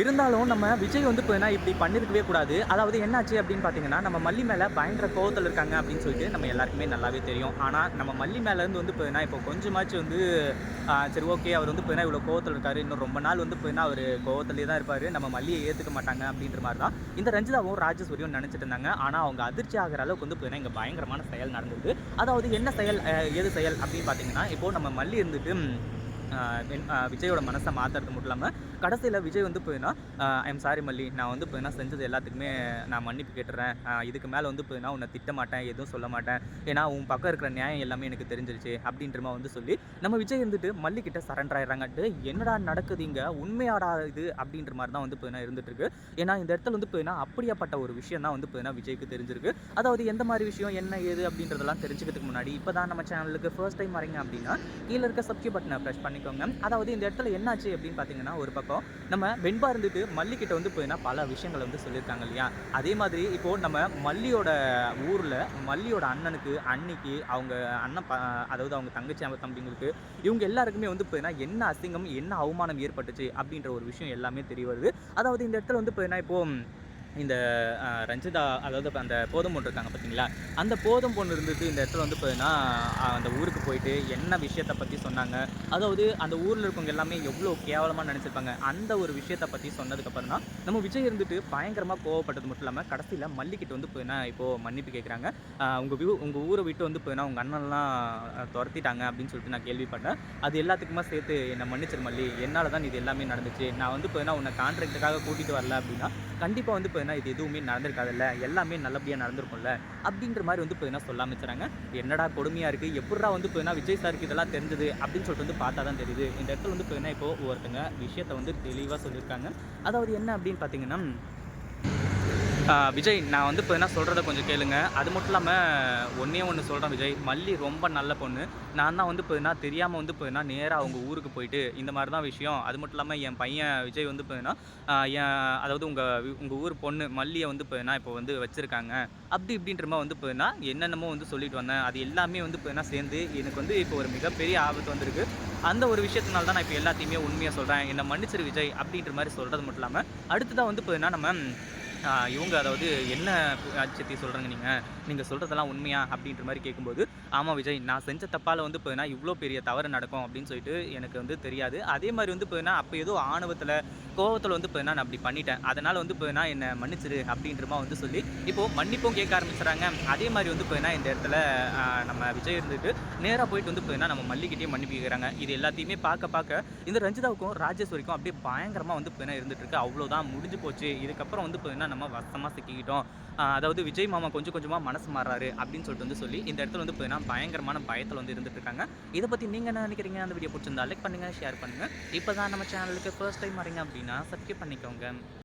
இருந்தாலும் நம்ம விஜய் வந்து இப்போ இப்படி பண்ணிருக்கவே கூடாது. அதாவது என்னாச்சு அப்படின்னு பார்த்தீங்கன்னா நம்ம மல்லி மேலே பயங்கர கோவத்தில் இருக்காங்க அப்படின்னு சொல்லிட்டு நம்ம எல்லாருக்குமே நல்லாவே தெரியும். ஆனால் நம்ம மல்லி மேலேருந்து வந்து இப்போ இப்போ கொஞ்சமாச்சும் வந்து சரி ஓகே அவர் வந்து இப்போ இவ்வளோ கோவத்தில் இருக்காரு இன்னும் ரொம்ப நாள் வந்து இப்போ அவர் கோவத்திலே தான் இருப்பார் நம்ம மல்லியை ஏற்றுக்க மாட்டாங்க அப்படின்ற மாதிரி தான் இந்த ரஞ்சிதாவும் ராஜேஸ்வரியும் நினச்சிட்டு இருந்தாங்க. ஆனால் அவங்க அதிர்ச்சி ஆகிற அளவுக்கு வந்து இப்போ இங்கே பயங்கரமான செயல் நடந்தது அதாவது என்ன செயல் எது செயல் அப்படின்னு பார்த்தீங்கன்னா இப்போது நம்ம மல்லி இருந்துட்டு விஜயோட மனசை மாற்றுறது மட்டும் இல்லாமல் கடைசியில் விஜய் வந்து போயினா ஐம் சாரி மல்லி நான் வந்து போயினா செஞ்சது எல்லாத்துக்குமே நான் மன்னிப்பு கேட்டுறேன். இதுக்கு மேலே வந்து போயினா உன்னை திட்ட மாட்டேன் எதுவும் சொல்ல மாட்டேன். ஏன்னா உன் பக்கம் இருக்கிற நியாயம் எல்லாமே எனக்கு தெரிஞ்சிருச்சு அப்படின்ற வந்து சொல்லி நம்ம விஜய் இருந்துட்டு மல்லிக்கிட்ட சரண்டர் ஆயிடுறாங்கட்டு என்னடா நடக்குது இங்கே? உண்மையாடா இது? அப்படின்ற மாதிரி தான் வந்து போயினா இருந்துட்டுருக்கு ஏன்னா இந்த இடத்துல வந்து போயினா அப்படியாப்பட்ட ஒரு விஷயம் தான் வந்து போயினா விஜய்க்கு தெரிஞ்சிருக்கு. அதாவது எந்த மாதிரி விஷயம் என்ன ஏது அப்படின்றதெல்லாம் தெரிஞ்சுக்கிறதுக்கு முன்னாடி இப்போ தான் நம்ம சேனலுக்கு ஃபர்ஸ்ட் டைம் வரீங்க அப்படின்னா கீழே இருக்க சப்ஸ்கிரைப் பட்டனை ப்ரெஸ் பண்ணிக்கோங்க. அதாவது இந்த இடத்துல என்னாச்சு அப்படின்னு பார்த்தீங்கன்னா ஒரு பக்கம் நம்ம வெண்பா இருந்துட்டு மல்லிக்கிட்ட வந்து போயின்னா பல விஷயங்களை வந்து சொல்லியிருக்காங்க இல்லையா? அதே மாதிரி இப்போது நம்ம மல்லியோட ஊரில் மல்லியோட அண்ணனுக்கு அன்னைக்கு அவங்க அண்ணன் அதாவது அவங்க தங்கச்சி அவங்க தம்பிங்களுக்கு இவங்க எல்லாருக்குமே வந்து போயின்னா என்ன அசிங்கம் என்ன அவமானம் ஏற்பட்டுச்சு அப்படின்ற ஒரு விஷயம் எல்லாமே தெரிய வருது. அதாவது இந்த இடத்துல வந்து போயின்னா இப்போது இந்த ரஞ்சிதா அதாவது அந்த போதும் பொண்ணு இருக்காங்க பார்த்தீங்களா அந்த போதும் பொண்ணு இருந்துட்டு இந்த இடத்துல வந்து போயின்னா அந்த ஊருக்கு போயிட்டு என்ன விஷயத்தை பற்றி சொன்னாங்க? அதாவது அந்த ஊரில் இருக்கவங்க எல்லாமே எவ்வளோ கேவலமாக நினச்சிருப்பாங்க? அந்த ஒரு விஷயத்தை பற்றி சொன்னதுக்கப்புறம் தான் நம்ம விஜய் இருந்துட்டு பயங்கரமாக கோவப்பட்டது மட்டும் இல்லாமல் கடைசியில் மல்லிக்கிட்ட வந்து போயினா இப்போது மன்னிப்பு கேட்குறாங்க உங்கள் வியூ உங்கள் ஊரை விட்டு வந்து போயினா உங்கள் அண்ணன்லாம் துரத்திட்டாங்க அப்படின்னு சொல்லிட்டு நான் கேள்விப்பட்டேன். அது எல்லாத்துக்குமே சேர்த்து என்னை மன்னிச்சிரு மல்லி. என்னால் தான் இது எல்லாமே நடந்துச்சு. நான் வந்து போயினா உன்னை கான்ட்ராக்டுக்காக கூட்டிகிட்டு வரல அப்படின்னா கண்டிப்பாக வந்து பார்த்தீங்கன்னா இது எதுவுமே நடந்திருக்காதுல்ல எல்லாமே நல்லபடியாக நடந்திருக்கும்ல. அப்படின்ற மாதிரி வந்து பார்த்தீங்கன்னா சொல்ல ஆரம்பிச்சுறாங்க என்னடா கொடுமையாக இருக்குது எப்படா வந்து போயினா விஜய் சாருக்கு இதெல்லாம் தெரிஞ்சது? அப்படின்னு சொல்லிட்டு வந்து பார்த்தா தான் தெரியுது. இந்த இடத்துல வந்து போயினா இப்போ ஒருத்தங்க விஷயத்தை வந்து தெளிவாக சொல்லியிருக்காங்க. அதாவது என்ன அப்படின்னு பார்த்தீங்கன்னா விஜய் நான் வந்து இப்போ என்ன சொல்கிறத கொஞ்சம் கேளுங்க. அது மட்டும் இல்லாமல் ஒன்றே ஒன்று சொல்கிறேன் விஜய். மல்லி ரொம்ப நல்ல பொண்ணு. நான் தான் வந்து இப்போ என்ன தெரியாமல் வந்து இப்போ என்ன நேராக அவங்க ஊருக்கு போயிட்டு இந்த மாதிரி தான் விஷயம். அது மட்டும் இல்லாமல் என் பையன் விஜய் வந்து இப்போ என்ன என் அதாவது உங்கள் உங்கள் ஊர் பொண்ணு மல்லியை வந்து இப்போ என்ன இப்போ வந்து வச்சுருக்காங்க. அப்படி இப்படின்ற மாதிரி வந்து இப்போ என்ன என்னென்னமோ வந்து சொல்லிட்டு வந்தேன். அது எல்லாமே வந்து இப்போ என்ன சேர்ந்து எனக்கு வந்து இப்போ ஒரு மிகப்பெரிய ஆபத்து வந்திருக்கு. அந்த ஒரு விஷயத்தினால தான் நான் இப்போ எல்லாத்தையுமே உண்மையாக சொல்கிறேன் என்னை மன்னிச்சிரு விஜய் அப்படின்ற மாதிரி சொல்கிறது மட்டும் இல்லாமல் அடுத்ததாக வந்து இப்போ என்ன நம்ம இவங்க அதாவது என்ன அச்சத்தி சொல்கிறாங்க நீங்கள் நீங்கள் சொல்கிறதெல்லாம் உண்மையா? அப்படின்ற மாதிரி கேட்கும்போது ஆமாம் விஜய் நான் செஞ்ச தப்பால் வந்து போயினா இவ்வளோ பெரிய தவறு நடக்கும் அப்படின்னு சொல்லிட்டு எனக்கு வந்து தெரியாது. அதே மாதிரி வந்து போயினா அப்போ ஏதோ ஆணவத்தில் கோவத்தில் வந்து போயினா நான் அப்படி பண்ணிட்டேன். அதனால் வந்து போயினா என்னை மன்னிச்சிரு அப்படின்றமா வந்து சொல்லி இப்போது மன்னிப்பும் கேட்க ஆரம்பிச்சுறாங்க அதே மாதிரி வந்து போயினா இந்த இடத்துல நம்ம விஜய் இருந்துட்டு நேராக போயிட்டு வந்து போயினா நம்ம மல்லிக்கிட்டே மன்னிப்பு கேட்குறாங்க இது எல்லாத்தையுமே பார்க்க பார்க்க இந்த ரஞ்சிதாவுக்கும் ராஜேஸ்வரிக்கும் அப்படியே பயங்கரமாக வந்து போயினா இருந்துட்டுருக்கு அவ்வளோதான் முடிஞ்சு போச்சு. இதுக்கப்புறம் வந்து தான் நம்ம வசமாக சிக்கிக்கிட்டோம். அதாவது விஜய் மாமா கொஞ்சம் கொஞ்சமாக மனசு மாறாரு அப்படின்னு சொல்லிட்டு வந்து சொல்லி இந்த இடத்துல வந்து போயினா பயங்கரமான பயத்தில் வந்து இருந்துட்டு இருக்காங்க. இதை பற்றி நீங்கள் என்ன நினைக்கிறீங்க? அந்த வீடியோ பிடிச்சிருந்தா லைக் பண்ணுங்கள் ஷேர் பண்ணுங்கள் இப்போ தான் நம்ம சேனலுக்கு ஃபர்ஸ்ட் டைம் வரீங்க அப்படின்னா சப்ஸ்கிரைப் பண்ணிக்கோங்க.